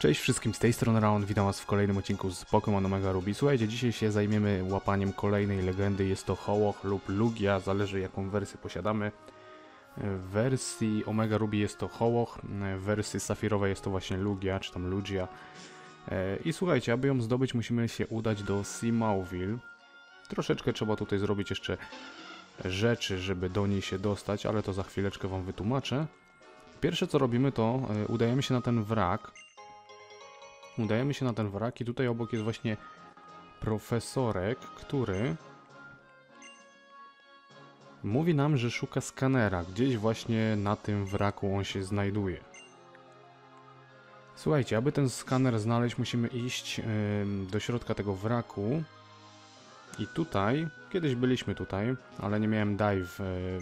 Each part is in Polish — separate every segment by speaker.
Speaker 1: Cześć wszystkim, z tej strony Raon, witam was w kolejnym odcinku z Pokémon Omega Ruby. Słuchajcie, dzisiaj się zajmiemy łapaniem kolejnej legendy, jest to Hołoch lub Lugia, zależy jaką wersję posiadamy. W wersji Omega Ruby jest to Hołoch, w wersji Safirowej jest to właśnie Lugia, czy tam Lugia. E, I słuchajcie, aby ją zdobyć musimy się udać do Simauville. Troszeczkę trzeba tutaj zrobić jeszcze rzeczy, żeby do niej się dostać, ale to za chwileczkę wam wytłumaczę. Pierwsze co robimy to e, udajemy się na ten wrak. Udajemy się na ten wrak i tutaj obok jest właśnie profesorek, który mówi nam, że szuka skanera. Gdzieś właśnie na tym wraku on się znajduje. Słuchajcie, aby ten skaner znaleźć, musimy iść ym, do środka tego wraku. I tutaj, kiedyś byliśmy tutaj, ale nie miałem dive, y,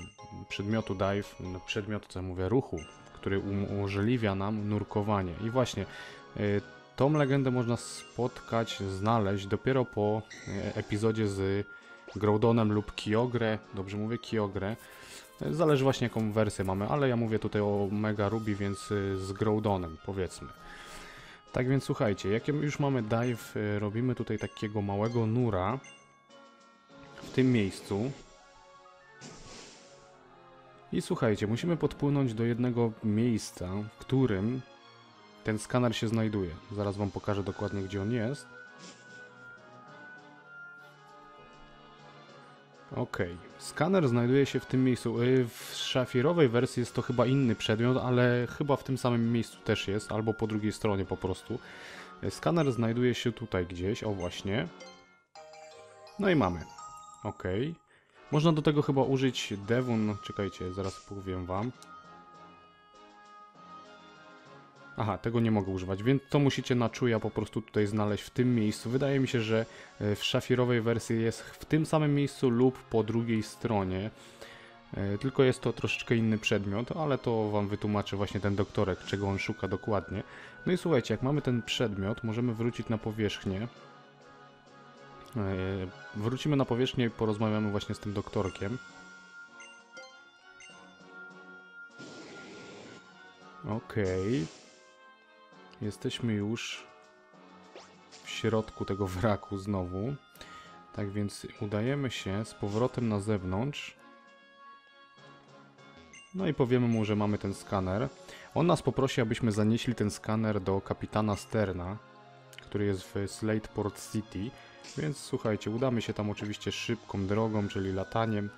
Speaker 1: przedmiotu dive, no, przedmiotu, co ja mówię, ruchu, który umożliwia nam nurkowanie. I właśnie, y, tą legendę można spotkać, znaleźć dopiero po e, epizodzie z Groudоnem lub Kyogre. Dobrze mówię Kyogre. Zależy właśnie jaką wersję mamy, ale ja mówię tutaj o Mega Ruby, więc e, z Groudоnem powiedzmy. Tak więc słuchajcie, jak już mamy dive, e, robimy tutaj takiego małego nura w tym miejscu. I słuchajcie, musimy podpłynąć do jednego miejsca, w którym ten skaner się znajduje. Zaraz wam pokażę dokładnie, gdzie on jest. Ok, skaner znajduje się w tym miejscu. Y, w szafirowej wersji jest to chyba inny przedmiot, ale chyba w tym samym miejscu też jest, albo po drugiej stronie po prostu. Y, skaner znajduje się tutaj gdzieś, o właśnie. No i mamy. Ok. Można do tego chyba użyć Devon, czekajcie, zaraz powiem wam. Aha, tego nie mogę używać, więc to musicie na czuja po prostu tutaj znaleźć w tym miejscu. Wydaje mi się, że e, w szafirowej wersji jest w tym samym miejscu lub po drugiej stronie. E, tylko jest to troszeczkę inny przedmiot, ale to wam wytłumaczy właśnie ten doktorek, czego on szuka dokładnie. No i słuchajcie, jak mamy ten przedmiot, możemy wrócić na powierzchnię. E, wrócimy na powierzchnię i porozmawiamy właśnie z tym doktorkiem. Okej. Okay. Jesteśmy już w środku tego wraku znowu. Tak więc udajemy się z powrotem na zewnątrz. No i powiemy mu, że mamy ten skaner. On nas poprosi, abyśmy zanieśli ten skaner do kapitana Sterna, który jest w Slateport City. Więc słuchajcie, udamy się tam oczywiście szybką drogą, czyli lataniem.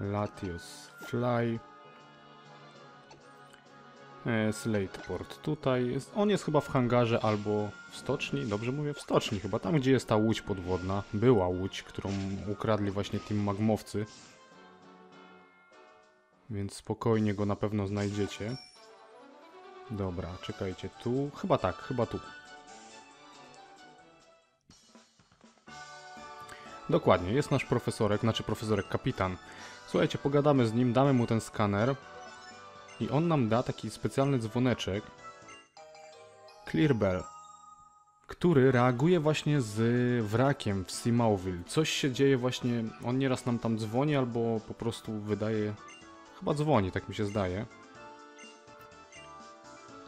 Speaker 1: Latios Fly. E, Slateport. Tutaj on jest chyba w hangarze albo w stoczni, dobrze mówię? W stoczni chyba, tam gdzie jest ta łódź podwodna. Była łódź, którą ukradli właśnie Team Magmowcy. Więc spokojnie go na pewno znajdziecie. Dobra, czekajcie, tu? Chyba tak, chyba tu. Dokładnie, jest nasz profesorek, znaczy profesorek kapitan. Słuchajcie, pogadamy z nim, damy mu ten skaner. I on nam da taki specjalny dzwoneczek Clear Bell, który reaguje właśnie z wrakiem w Simauville. Coś się dzieje właśnie, on nieraz nam tam dzwoni albo po prostu wydaje... Chyba dzwoni, tak mi się zdaje.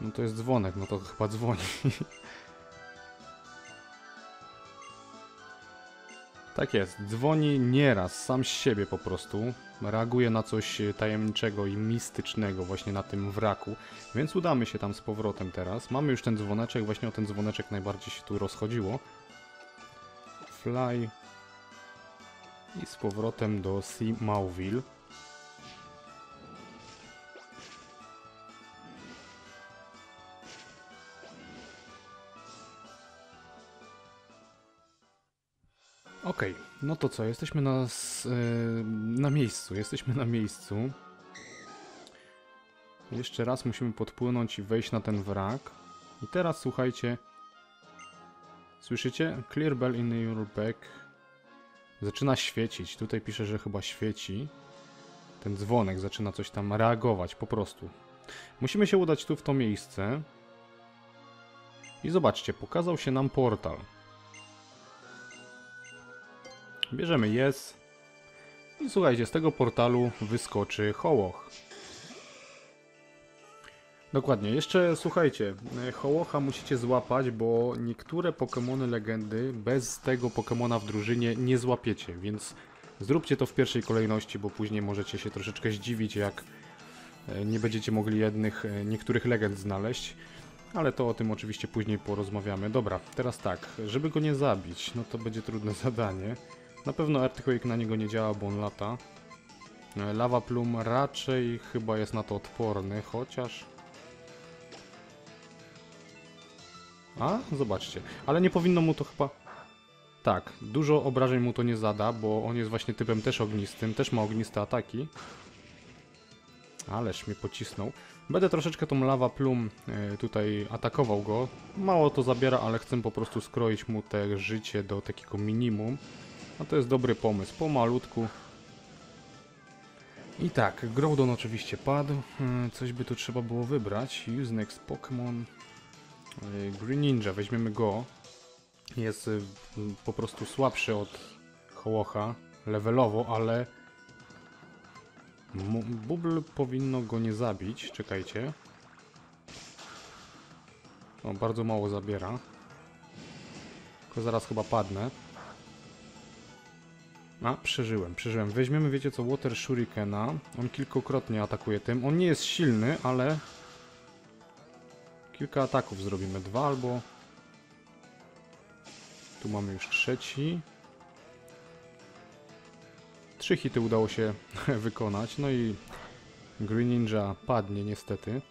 Speaker 1: No to jest dzwonek, no to chyba dzwoni. Tak jest, dzwoni nieraz, sam z siebie po prostu. Reaguje na coś tajemniczego i mistycznego właśnie na tym wraku. Więc udamy się tam z powrotem teraz. Mamy już ten dzwoneczek, właśnie o ten dzwoneczek najbardziej się tu rozchodziło. Fly. I z powrotem do Sea Mauville. Okej, okay, no to co, jesteśmy na, yy, na miejscu, jesteśmy na miejscu. Jeszcze raz musimy podpłynąć i wejść na ten wrak. I teraz słuchajcie. Słyszycie? Clear bell in your back. Zaczyna świecić. Tutaj pisze, że chyba świeci. Ten dzwonek zaczyna coś tam reagować, po prostu. Musimy się udać tu w to miejsce. I zobaczcie, pokazał się nam portal. Bierzemy yes. I słuchajcie, z tego portalu wyskoczy hołoch. Dokładnie. Jeszcze słuchajcie, Hołocha musicie złapać, bo niektóre Pokémony legendy bez tego Pokémona w drużynie nie złapiecie, więc zróbcie to w pierwszej kolejności, bo później możecie się troszeczkę zdziwić, jak e, nie będziecie mogli jednych, e, niektórych legend znaleźć. Ale to o tym oczywiście później porozmawiamy. Dobra, teraz tak, żeby go nie zabić, no to będzie trudne zadanie. Na pewno Earthquake na niego nie działa, bo on lata. E, Lava Plum raczej chyba jest na to odporny, chociaż... A, zobaczcie. Ale nie powinno mu to chyba... Tak, dużo obrażeń mu to nie zada, bo on jest właśnie typem też ognistym, też ma ogniste ataki. Ależ mnie pocisnął. Będę troszeczkę tą Lava Plum e, tutaj atakował go. Mało to zabiera, ale chcę po prostu skroić mu te życie do takiego minimum. A to jest dobry pomysł, pomalutku. I tak, Groudon oczywiście padł. E, Coś by tu trzeba było wybrać. Use next Pokémon. Green Ninja, weźmiemy go. Jest e, m, po prostu słabszy od Hołocha levelowo, ale Bubble powinno go nie zabić, czekajcie. O, bardzo mało zabiera. Tylko zaraz chyba padnę. A, przeżyłem, przeżyłem. Weźmiemy, wiecie co, Water Shurikena. On kilkukrotnie atakuje tym. On nie jest silny, ale... Kilka ataków zrobimy. Dwa albo... Tu mamy już trzeci. Trzy hity udało się wykonać, no i Green Ninja padnie niestety.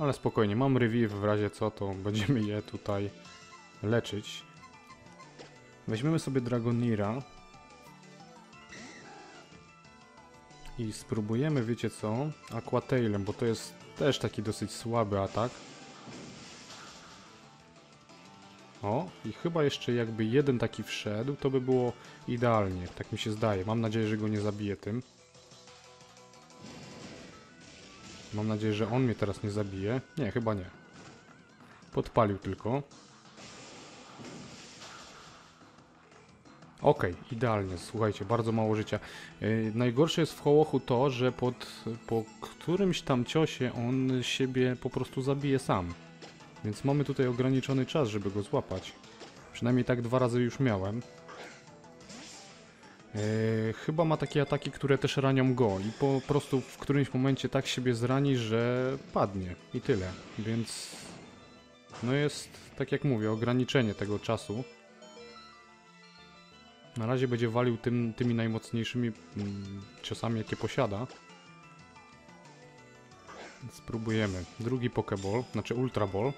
Speaker 1: Ale spokojnie, mam revive w razie co, to będziemy je tutaj leczyć. Weźmiemy sobie Dragonira. I spróbujemy, wiecie co, Aquatailem, bo to jest też taki dosyć słaby atak. O, i chyba jeszcze jakby jeden taki wszedł, to by było idealnie, tak mi się zdaje. Mam nadzieję, że go nie zabije tym. Mam nadzieję, że on mnie teraz nie zabije. Nie, chyba nie. Podpalił tylko. Okej, idealnie, słuchajcie, bardzo mało życia. Yy, najgorsze jest w Hołochu to, że pod, po którymś tam ciosie on siebie po prostu zabije sam. Więc mamy tutaj ograniczony czas, żeby go złapać. Przynajmniej tak dwa razy już miałem. Yy, chyba ma takie ataki, które też ranią go i po prostu w którymś momencie tak siebie zrani, że padnie i tyle. Więc no jest, tak jak mówię, ograniczenie tego czasu. Na razie będzie walił tym, tymi najmocniejszymi mm, ciosami, jakie posiada. Spróbujemy. Drugi Pokeball, znaczy Ultra Ball.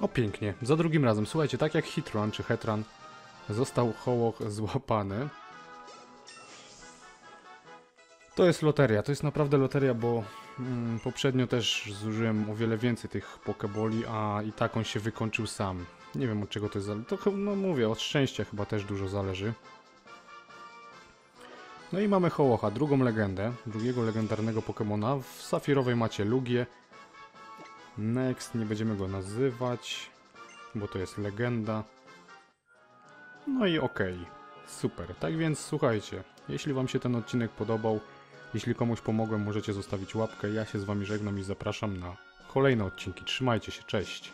Speaker 1: O pięknie, za drugim razem. Słuchajcie, tak jak Hitron czy Hetran został Hołoch złapany. To jest loteria, to jest naprawdę loteria, bo poprzednio też zużyłem o wiele więcej tych Pokeboli, a i tak on się wykończył sam. Nie wiem od czego to jest. To no mówię, od szczęścia chyba też dużo zależy. No i mamy Hołocha, drugą legendę, drugiego legendarnego Pokemona. W Safirowej macie Lugię. Next, nie będziemy go nazywać, bo to jest legenda. No i okej, super. Tak więc słuchajcie, jeśli wam się ten odcinek podobał, jeśli komuś pomogłem, możecie zostawić łapkę. Ja się z wami żegnam i zapraszam na kolejne odcinki. Trzymajcie się, cześć!